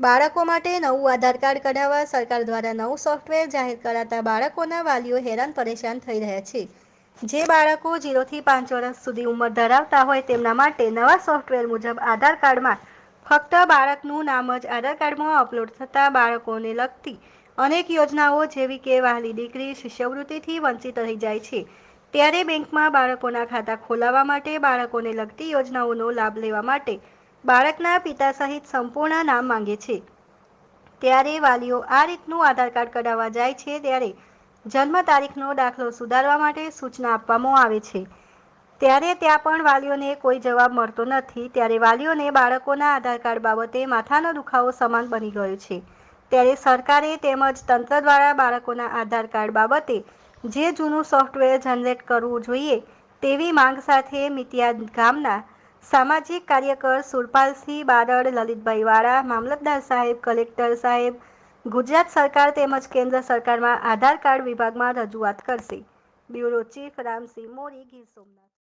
બાળકો માટે નવું આધાર કાર્ડ કઢાવવા સરકાર દ્વારા નવું સોફ્ટવેર જાહેર કરાતા બાળકોના વાલીઓ હેરાન પરેશાન થઈ રહ્યા છે. જે બાળકો જીરોથી પાંચ વર્ષ સુધી ઉંમર ધરાવતા હોય તેમના માટે નવા સોફ્ટવેર મુજબ આધાર કાર્ડમાં ફક્ત બાળકનું નામ જ આધાર કાર્ડમાં અપલોડ થતાં બાળકોને લગતી અનેક યોજનાઓ જેવી કે વહાલી દીકરી, શિષ્યવૃત્તિથી વંચિત રહી જાય છે. ત્યારે બેંકમાં બાળકોના ખાતા ખોલાવવા માટે બાળકોને લગતી યોજનાઓનો લાભ લેવા માટે બાળકના પિતા સહિત સંપૂર્ણ નામ માંગે છે. ત્યારે વાલીઓ આ રીતનું આધાર કાર્ડ કઢાવવા જાય છે ત્યારે જન્મ તારીખનો દાખલો સુધારવા માટે સૂચના આપવામાં આવે છે. ત્યારે ત્યાં પણ વાલીઓને કોઈ જવાબ મળતો નથી. ત્યારે વાલીઓને બાળકોના આધાર કાર્ડ બાબતે માથાનો દુખાવો સમાન બની ગયો છે. ત્યારે સરકારે તેમજ તંત્ર દ્વારા બાળકોના આધાર કાર્ડ બાબતે જે જૂનું સોફ્ટવેર જનરેટ કરવું જોઈએ તેવી માંગ સાથે મિતિયા ગામના સામાજિક કાર્યકર સુરપાલસિંહ બારડ લલિતભાઈ વાળા, મામલતદાર સાહેબ, કલેક્ટર સાહેબ, ગુજરાત સરકાર તેમજ કેન્દ્ર સરકારમાં આધાર કાર્ડ વિભાગમાં રજૂઆત કરશે. Bureau chief Ramsinh Mori Gir Somnath.